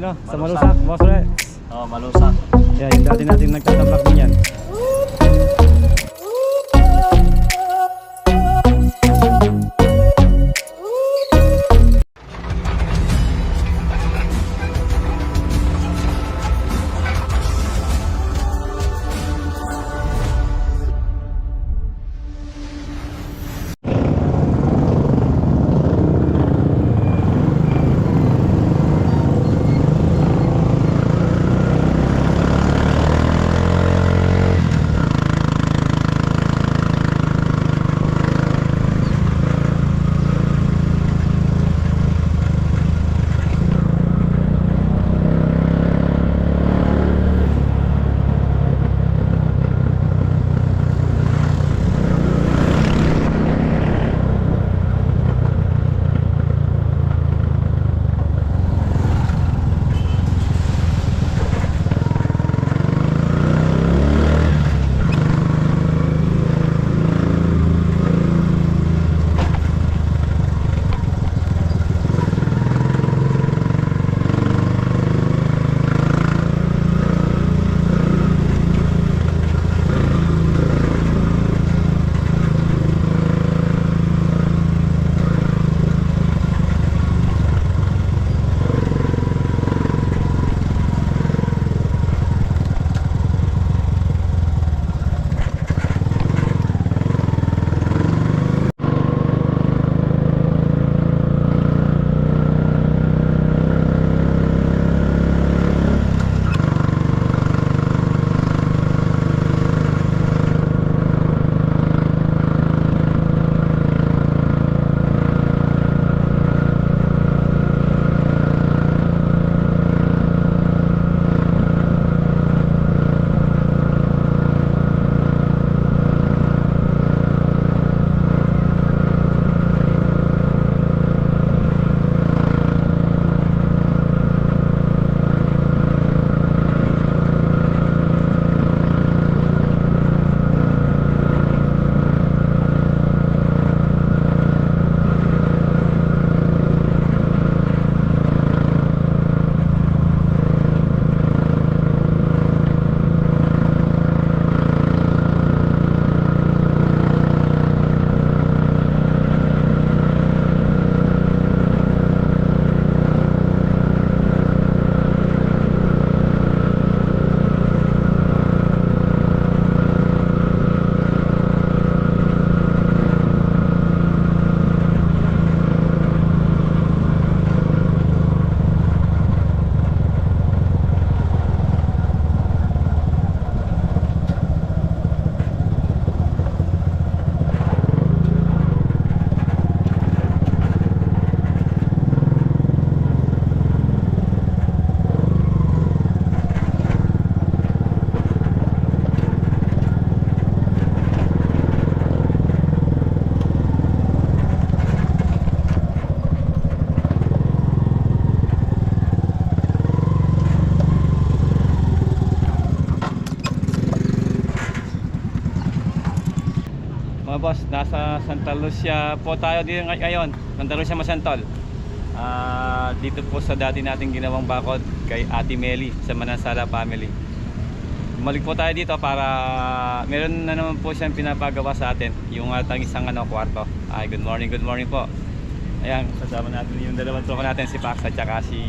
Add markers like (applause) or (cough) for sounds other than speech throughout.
ano, sa Malusak. Boss Re. Oh, malusak. Yan, yung dati natin nagtatambak boss, nasa Santa Lucia po tayo dito ngay- ngayon. Santa Lucia Masantol. Ah, dito po sa dati nating ginawang bakod kay Ate Meli sa Manansala family. Bumalik po tayo dito para meron na naman po siyang pinapagawa sa atin yung atang isang ano kwarto. Ay, good morning, good morning po. Ayan, kasama natin yung dalawang truko natin si Pax at saka si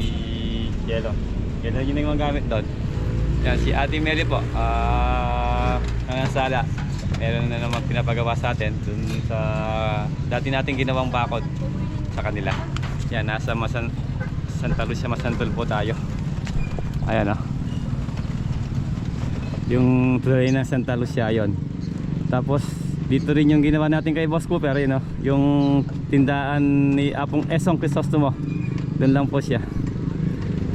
Yelo. Yelo yun yung mga gamit doon. Yan, si Ate Mary po. Ah, Manansala. Meron na naman pinapagawa sa atin dun sa dati nating ginawang bakod sa kanila. Yan, nasa Masan Santa Lucia Masantol po tayo. Ayan oh. Yung tulay ng Santa Lucia yon. Tapos dito rin yung ginawa natin kay Boss Cooper, yun oh. Yung tindahan ni Apong Esong Crisostomo. Doon lang po siya.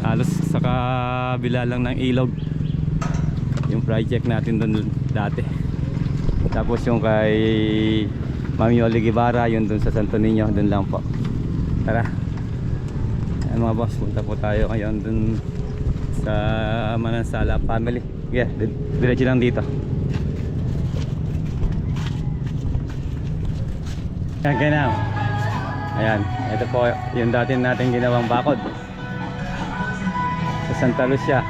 Halos sa kabila lang ng ilog. Yung project natin doon dati. Tapos yung kay Mami Oli Guevara, yun dun sa Santo Niño, dun lang po. Tara. Ayan mga boss, punta po tayo ngayon dun sa Manansala family. Yeah, di- diretso lang dito. Yan kaya na. Ayan, ito po yung dati natin ginawang bakod. Sa Santa Lucia.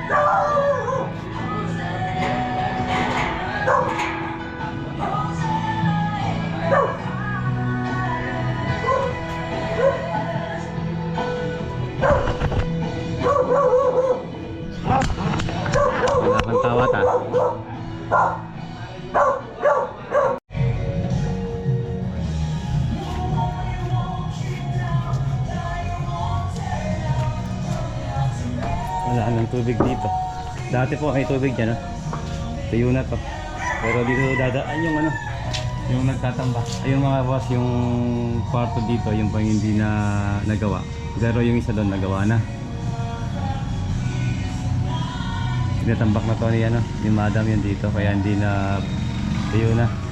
Wala nang tubig dito. Dati po may tubig dyan, no? Tuyo na to. Pero dito dadaan yung ano, yung nagtatamba. Ay, yung mga boss, yung kwarto dito, yung pang hindi na nagawa. Pero yung isa doon nagawa na. Tinatambak na to ni ano, ni madam yun dito, kaya hindi na tuyo na.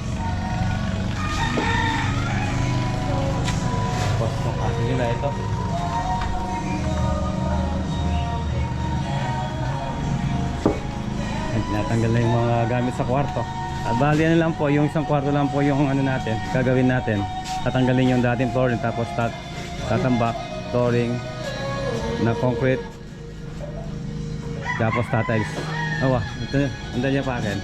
Ay, tinatanggal na yung mga gamit sa kwarto. At bali ano lang po, yung isang kwarto lang po yung ano natin, gagawin natin. Tatanggalin yung dating flooring tapos tat tatambak, flooring na concrete. Tapos tatiles. Awa, ito na, andan pa akin.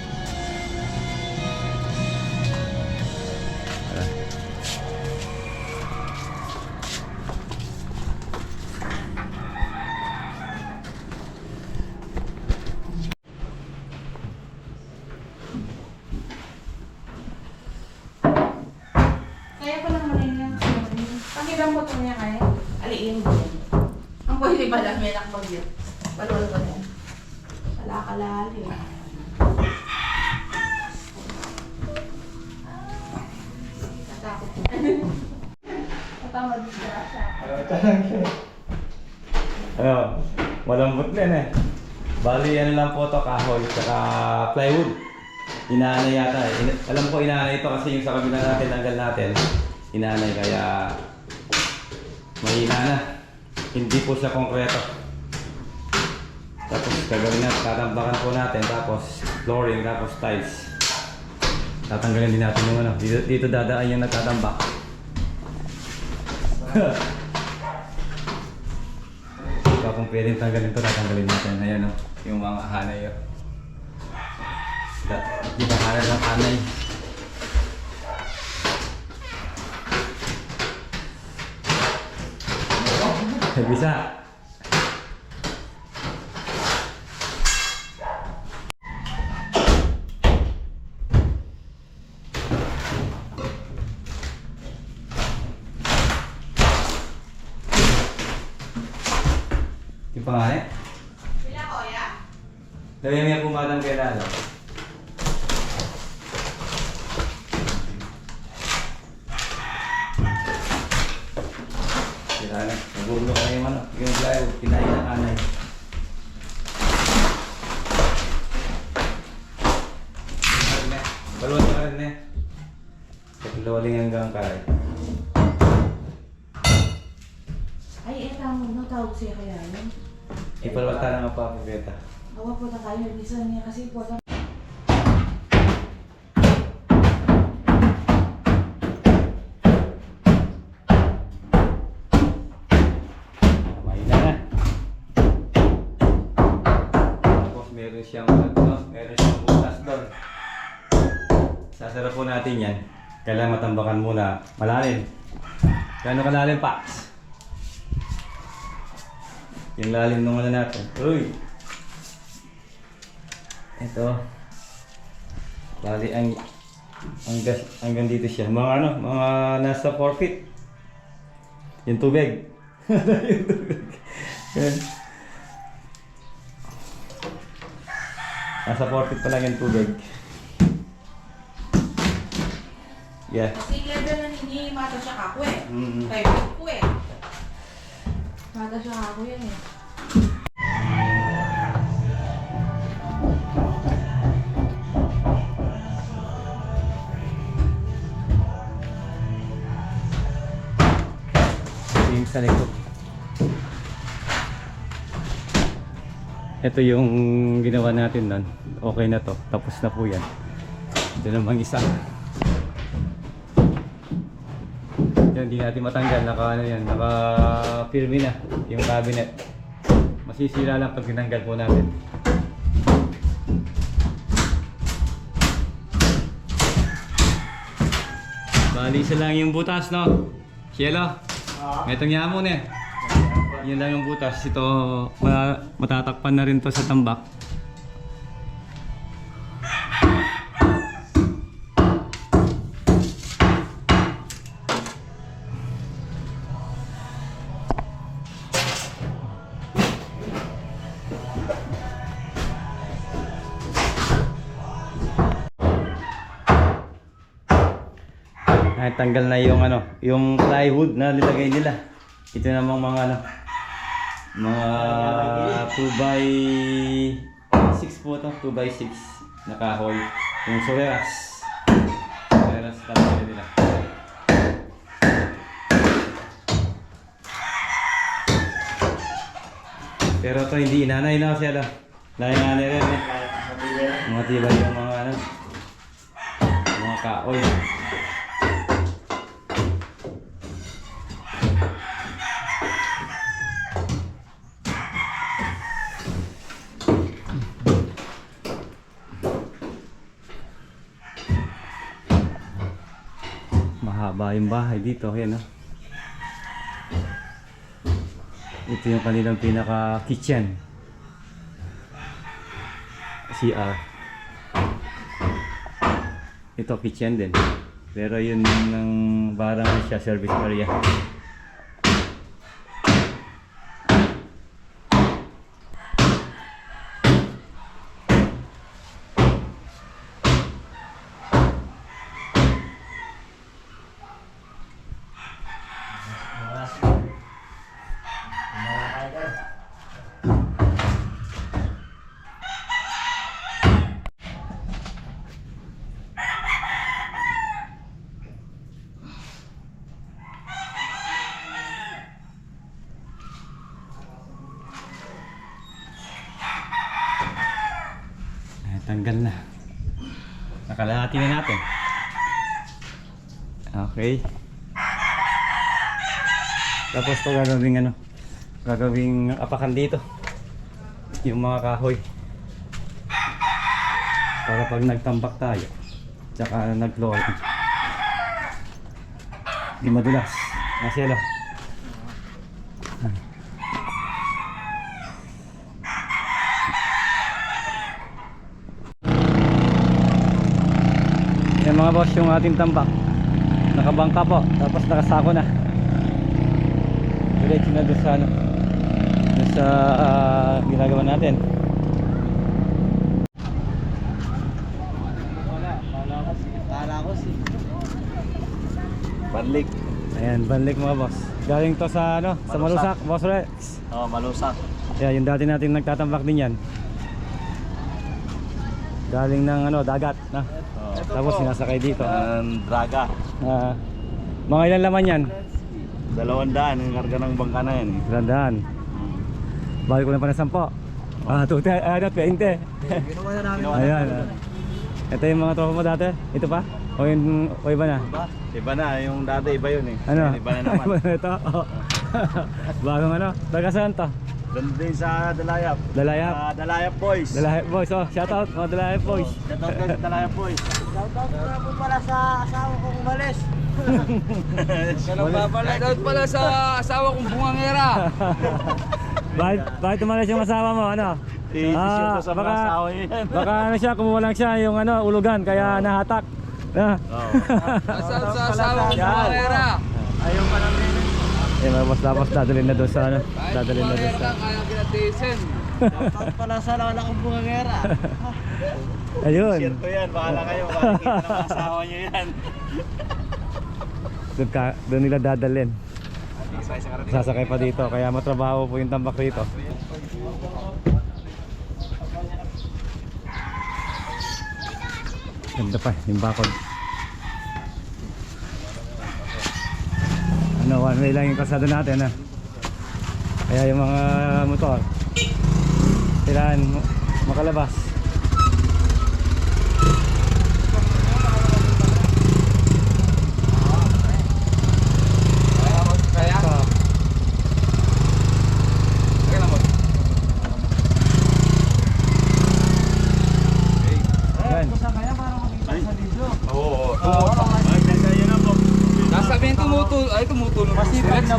Ang pwede ba lang yan ang bagyo? Balwal ko yan. Wala ka lalim. Natakot ko. Natamad siya siya. Ano, malambot din eh. Bali, ano lang po to kahoy, saka plywood. Inaanay yata eh. Ina- alam ko inaanay ito kasi yung sa kabila natin, tanggal natin. Inaanay kaya mahina na. Hindi po siya konkreto. Tapos gagawin natin, tatambakan po natin, tapos flooring, tapos tiles. Tatanggalin din natin yung ano, dito, dito dadaan yung nagtatambak. (laughs) Ikaw kung pwedeng tanggalin to, tatanggalin natin. Ayan o, yung mga hanay o. Da- Di ba hanay ng hanay? Bisa. Yung pangalan? Pila ko ya? Lagyan niya po madam kay Lalo. Sira na. Nagulo na yung ano. Yung plywood. Kinain ng anay. Baluan ka rin eh. Paglawaling hanggang kalay. Ay, eto mo. No, tawag siya kaya yun. Ipalwata na nga pa po beta. Awa po na kayo. Bisa niya kasi po meron siyang ano, meron siyang butas doon. Sasarap po natin yan. Kailangan matambakan muna. Malalim. Gano'ng kalalim, Pax? Yung lalim nung ano natin. Uy! Ito. Bali, ang hanggang, hanggang dito siya. Mga ano, mga nasa 4 feet. Yung tubig. (laughs) yung tubig. Nasa 4 feet pa lang yung tubig. Yeah. Kasi level na hindi mata siya kako eh. Mm. Kaya ko eh. Mata siya kako yan eh. Yung sa likod. Ito yung ginawa natin nun. Okay na to. Tapos na po yan. Ito namang isa. Ito hindi natin matanggal, naka ano yan, naka firme na yung cabinet. Masisira lang pag tinanggal po natin. Bali isa lang yung butas, no? Cielo, may tangyamo na eh. Yun lang yung butas. Ito, ma- matatakpan na rin to sa tambak. Ay, tanggal na yung ano, yung plywood na nilagay nila. Ito namang mga ano, mga 2 by 6 po to, 2 by 6 na kahoy. Yung soleras. Soleras talaga nila. Pero to hindi inanay na kasi ano. Dahil nanay rin eh. Mga tibay yung mga ano. Mga kahoy. Mahaba yung bahay dito, ayan oh. Ito yung kanilang pinaka kitchen. CR. Ito kitchen din. Pero yun ng barang siya service area. Tanggal na. Nakalahati na natin. Okay. Tapos to gagawing ano, gagawing apakan dito. Yung mga kahoy. Para pag nagtambak tayo, tsaka nag-flooring. Di madulas. Maselo. Yan mga boss yung ating tambak. Nakabangka po, tapos nakasako na. Diretso na doon sa ano. Doon sa ah, ginagawa natin. Balik. Ayan, banlik mga boss. Galing to sa ano, sa Malusak, Boss Rex. Oh, malusak. Kaya yung dati natin nagtatambak din yan. Galing ng ano, dagat, na. Oh. Tapos sinasakay dito. Ang draga. Ah, mga ilan laman yan? Dalawang daan ang karga ng bangka na yan. eh. Gandaan. Balik ko na pa ng sampo. Ah, tuti, ah, ano, 20. Ginawa na namin. Ayan. ah. Ito yung mga tropa mo dati? Ito pa? O, yung, o iba na? Iba? Iba na, yung dati iba yun eh. Ano? Iba na naman. (laughs) Iba na ito? Oh. (laughs) Bagong ano? Taga saan to? Doon din sa Dalayap. Dalayap? Sa Dalayap Boys. Dalayap Boys. Oh, shout out mga Dalayap Boys. Shout out sa Dalayap Boys. Shoutout nga po pala sa asawa kong balis. Shoutout (laughs) pala sa asawa kong bungangera. (laughs) bakit, bakit tumalas yung asawa mo? Ano? I-desisyon ko sa mga baka, asawa niya yan. baka ano siya, kumuha lang siya yung ano, ulugan, kaya nahatak. Ah. Oo. Shoutout sa asawa kong bungangera. Ayaw pa namin. Eh, mas tapos dadalhin na doon sa ano, dadalhin na doon sa... kaya kinatisin. Shoutout pala sa lala kong bungangera. (laughs) Ayun. Share ko yan, bahala kayo. Makikita ng asawa niyo yan. Doon, ka, doon nila dadalhin. Sasakay pa dito, kaya matrabaho po yung tambak rito. Ganda pa, yung bakod. One way lang yung kalsada natin, ah. Kaya yung mga motor, kailangan makalabas.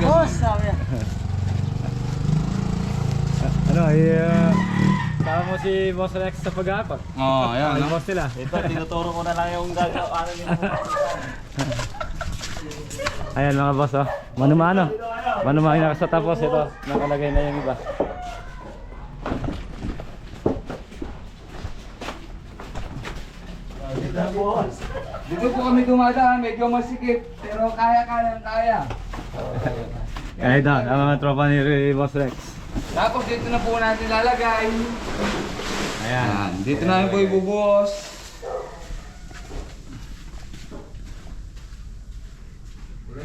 boss, sabi niya. Ano, ay... Uh, Tama mo si Boss Rex sa pag-aakot. Oo, oh, ayan. Ay, boss nila. Ito, tinuturo ko na lang yung gagawa. Ano nila. (laughs) Ayan mga boss oh. Mano-mano. Mano-mano na sa tapos ito. Nakalagay na yung iba. Dito po kami dumadaan, medyo masikip, pero kaya-kaya kaya. Kaya ito, ang mga tropa ni Boss Rex. Tapos dito na po natin lalagay. Ayan. Yan, dito namin po ibubuhos.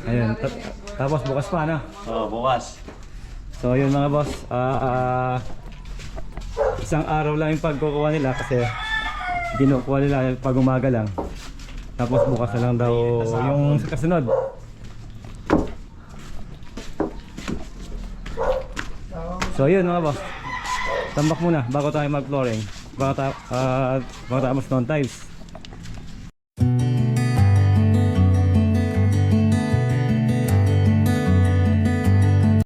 Ayan. Ta- tapos bukas pa no? Oh, bukas. So yun mga boss. ah, ah, isang araw lang yung pagkukuha nila kasi kinukuha nila pag umaga lang. Tapos bukas na lang daw yung kasunod. So yun mga boss. Tambak muna bago tayo mag-flooring. Bago tayo, uh, bago tayo mas non tiles.